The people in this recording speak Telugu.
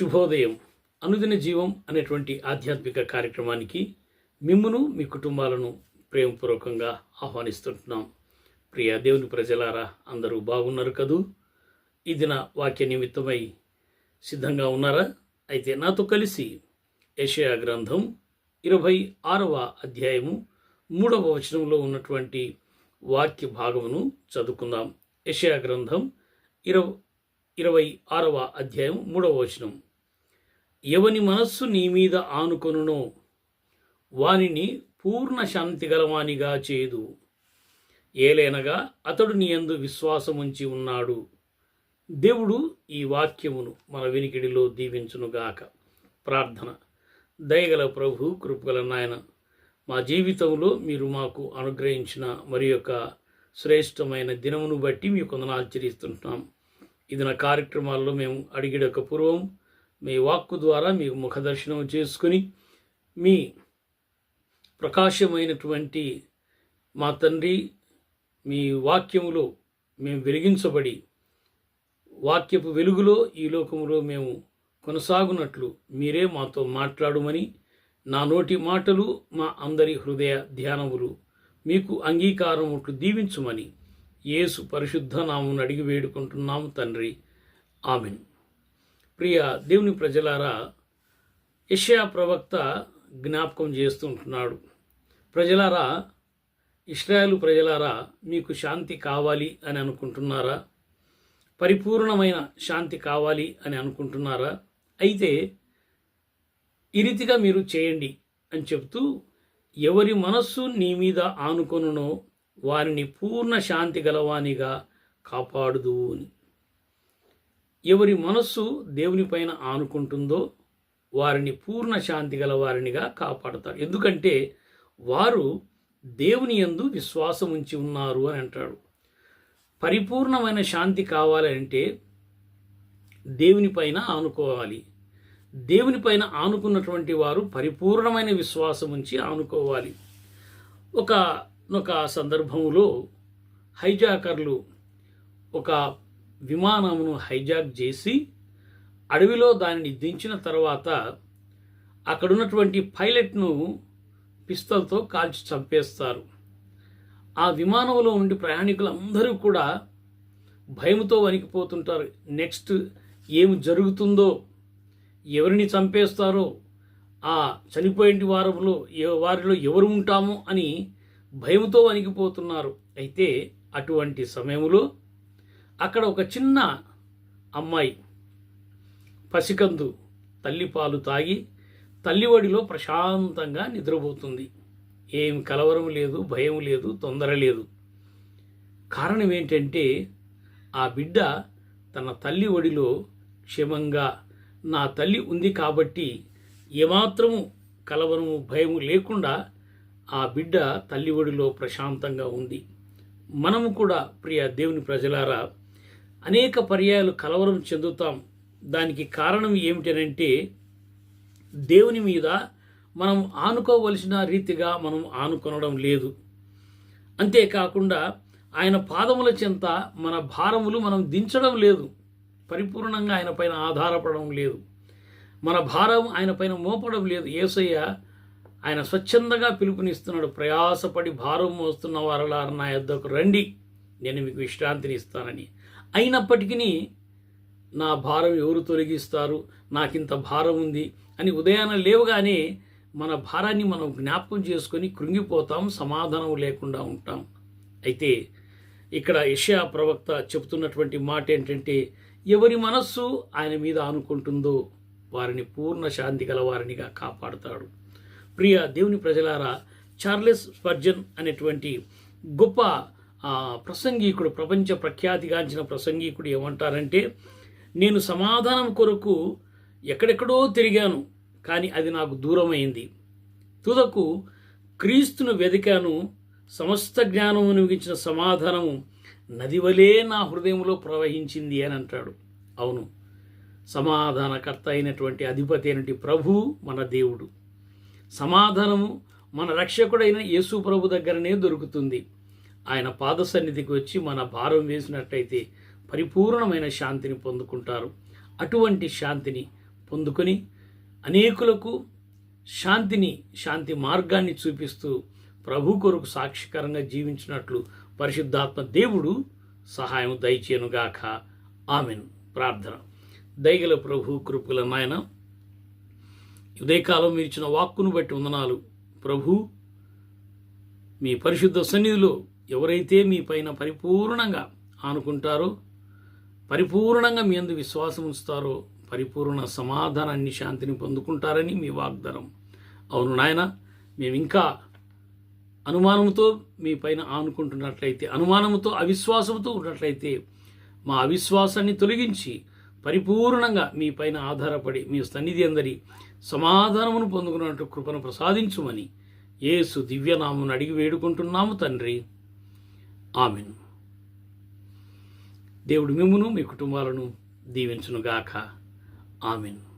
శుభోదయం. అనుదిన జీవం అనేటువంటి ఆధ్యాత్మిక కార్యక్రమానికి మిమ్మును మీ కుటుంబాలను ప్రేమపూర్వకంగా ఆహ్వానిస్తుంటున్నాం. ప్రియ దేవుని ప్రజలారా అందరూ బాగున్నారు కదూ? ఇది నా వాక్య నిమిత్తమై సిద్ధంగా ఉన్నారా? అయితే నాతో కలిసి యషయా గ్రంథం ఇరవై ఆరవ అధ్యాయము మూడవ వచనంలో ఉన్నటువంటి వాక్య భాగమును చదువుకుందాం. యషయా గ్రంథం ఇరవై ఇరవై ఆరవ అధ్యాయం మూడవ వచనం. ఎవని మనస్సు నీ మీద ఆనుకొనునో వానిని పూర్ణ శాంతి గలవానిగా చేదు. ఏలైనగా అతడు నీ యందు విశ్వాసముంచి ఉన్నాడు. దేవుడు ఈ వాక్యమును మన వినికిడిలో దీవించునుగాక. ప్రార్థన. దయగల ప్రభు కృపగల నాయన మా జీవితంలో మీరు మాకు అనుగ్రహించిన మరి యొక్క శ్రేష్టమైన దినమును బట్టి మీ కొందరు ఆచరిస్తుంటున్నాం ఇది నా కార్యక్రమాల్లో మేము అడిగిడక పూర్వం మీ వాక్కు ద్వారా మీకు ముఖదర్శనం చేసుకుని మీ ప్రకాశమైనటువంటి మా తండ్రి మీ వాక్యములో మేము వెలిగించబడి వాక్యపు వెలుగులో ఈ లోకములో మేము కొనసాగునట్లు మీరే మాతో మాట్లాడుమని నా నోటి మాటలు మా అందరి హృదయ ధ్యానములు మీకు అంగీకారముట్లు దీవించుమని యేసు పరిశుద్ధ నామును అడిగి వేడుకుంటున్నాము తండ్రి. ఆమెన్. ప్రియ దేవుని ప్రజలారా ఇషయా ప్రవక్త జ్ఞాపకం చేస్తుంటున్నాడు ప్రజలారా ఇస్రాయలు ప్రజలారా మీకు శాంతి కావాలి అని అనుకుంటున్నారా? పరిపూర్ణమైన శాంతి కావాలి అని అనుకుంటున్నారా? అయితే ఈ రీతిగా మీరు చేయండి అని చెప్తూ ఎవరి మనస్సు నీ మీద ఆనుకొనునో వారిని పూర్ణ శాంతి గలవానిగా కాపాడుదు అని. ఎవరి మనస్సు దేవునిపైన ఆనుకుంటుందో వారిని పూర్ణ శాంతి గల వారినిగా కాపాడతారు. ఎందుకంటే వారు దేవుని యందు విశ్వాసం ఉంచి ఉన్నారు అని అంటాడు. పరిపూర్ణమైన శాంతి కావాలంటే దేవునిపైన ఆనుకోవాలి. దేవునిపైన ఆనుకున్నటువంటి వారు పరిపూర్ణమైన విశ్వాసం ఉంచి ఆనుకోవాలి. ఒక ఒక సందర్భంలో హైజాకర్లు ఒక విమానమును హైజాక్ చేసి అడవిలో దానిని దించిన తర్వాత అక్కడున్నటువంటి పైలట్ను పిస్తల్తో కాల్చి చంపేస్తారు. ఆ విమానంలో ఉండి ప్రయాణికులందరూ కూడా భయంతో వణికిపోతుంటారు. నెక్స్ట్ ఏమి జరుగుతుందో ఎవరిని చంపేస్తారో ఆ చనిపోయిన వారంలో వారిలో ఎవరు ఉంటామో అని భయంతో వణికిపోతున్నారు. అయితే అటువంటి సమయంలో అక్కడ ఒక చిన్న అమ్మాయి పసికందు తల్లి పాలు తాగి తల్లి ఒడిలో ప్రశాంతంగా నిద్రపోతుంది. ఏం కలవరం లేదు భయం లేదు తొందర లేదు. కారణం ఏంటంటే ఆ బిడ్డ తన తల్లి ఒడిలో క్షేమంగా నా తల్లి ఉంది కాబట్టి ఏమాత్రము కలవరము భయము లేకుండా ఆ బిడ్డ తల్లి ఒడిలో ప్రశాంతంగా ఉంది. మనము కూడా ప్రియ దేవుని ప్రజలారా అనేక పర్యాయాలు కలవరం చెందుతాం. దానికి కారణం ఏమిటనంటే దేవుని మీద మనం ఆనుకోవలసిన రీతిగా మనం ఆనుకొనడం లేదు. అంతేకాకుండా ఆయన పాదముల చెంత మన భారములు మనం దించడం లేదు. పరిపూర్ణంగా ఆయన పైన ఆధారపడడం లేదు. మన భారం ఆయన పైన మోపడం లేదు. ఏసయ్య ఆయన స్వచ్ఛందంగా పిలుపునిస్తున్నాడు. ప్రయాసపడి భారం మోస్తున్న వారలారు నా యొద్దకు రండి. నేను మీకు విశ్రాంతిని ఇస్తానని అయినప్పటికీ నా భారం ఎవరు తొలగిస్తారు? నాకింత భారం ఉంది అని ఉదయాన్నే లేవగానే మన భారాన్ని మనం జ్ఞాపకం చేసుకొని కృంగిపోతాం సమాధానం లేకుండా ఉంటాం. అయితే ఇక్కడ యెషయా ప్రవక్త చెబుతున్నటువంటి మాట ఏంటంటే ఎవరి మనస్సు ఆయన మీద ఆనుకుంటుందో వారిని పూర్ణ శాంతి గల వారినిగా కాపాడుతాడు. ప్రియ దేవుని ప్రజలారా చార్లెస్ స్పర్జన్ అనేటువంటి గొప్ప ప్రసంగీకుడు ప్రపంచ ప్రఖ్యాతిగాంచిన ప్రసంగీకుడు ఏమంటారంటే నేను సమాధానం కొరకు ఎక్కడెక్కడో తిరిగాను కానీ అది నాకు దూరమైంది. తుదకు క్రీస్తును వెదికాను సమస్త జ్ఞానమును మిగించిన సమాధానము నదివలే నా హృదయంలో ప్రవహించింది అని అంటాడు. అవును సమాధానకర్త అయినటువంటి అధిపతి అయినటువంటి ప్రభు మన దేవుడు. సమాధానము మన రక్షకుడైన యేసు ప్రభు దగ్గరనే దొరుకుతుంది. ఆయన పాద సన్నిధికి వచ్చి మన భారం వేసినట్టయితే పరిపూర్ణమైన శాంతిని పొందుకుంటారు. అటువంటి శాంతిని పొందుకొని అనేకులకు శాంతిని శాంతి మార్గాన్ని చూపిస్తూ ప్రభు కొరకు సాక్షికరంగా జీవించినట్లు పరిశుద్ధాత్మ దేవుడు సహాయం దయచేనుగాక. ఆమెను. ప్రార్థన. దయగల ప్రభు కృపల నాయన ఉదయకాలం మీరు ఇచ్చిన వాక్కును బట్టి వందనాలు. ప్రభు మీ పరిశుద్ధ సన్నిధిలో ఎవరైతే మీ పైన పరిపూర్ణంగా ఆనుకుంటారో పరిపూర్ణంగా మీ అందు విశ్వాసం ఉంచుతారో పరిపూర్ణ సమాధానాన్ని శాంతిని పొందుకుంటారని మీ వాగ్దానం. అవును నాయన మేము ఇంకా అనుమానంతో మీ పైన ఆనుకుంటున్నట్లయితే అనుమానంతో అవిశ్వాసంతో ఉన్నట్లయితే మా అవిశ్వాసాన్ని తొలగించి పరిపూర్ణంగా మీ పైన ఆధారపడి మీ సన్నిధి అందరి సమాధానమును పొందుకున్నట్టు కృపను ప్రసాదించుమని ఏసు దివ్యనామను అడిగి వేడుకుంటున్నాము తండ్రి. ఆమెన్. దేవుడు మిమ్మును మీ కుటుంబాలను దీవించునుగాక. ఆమెన్.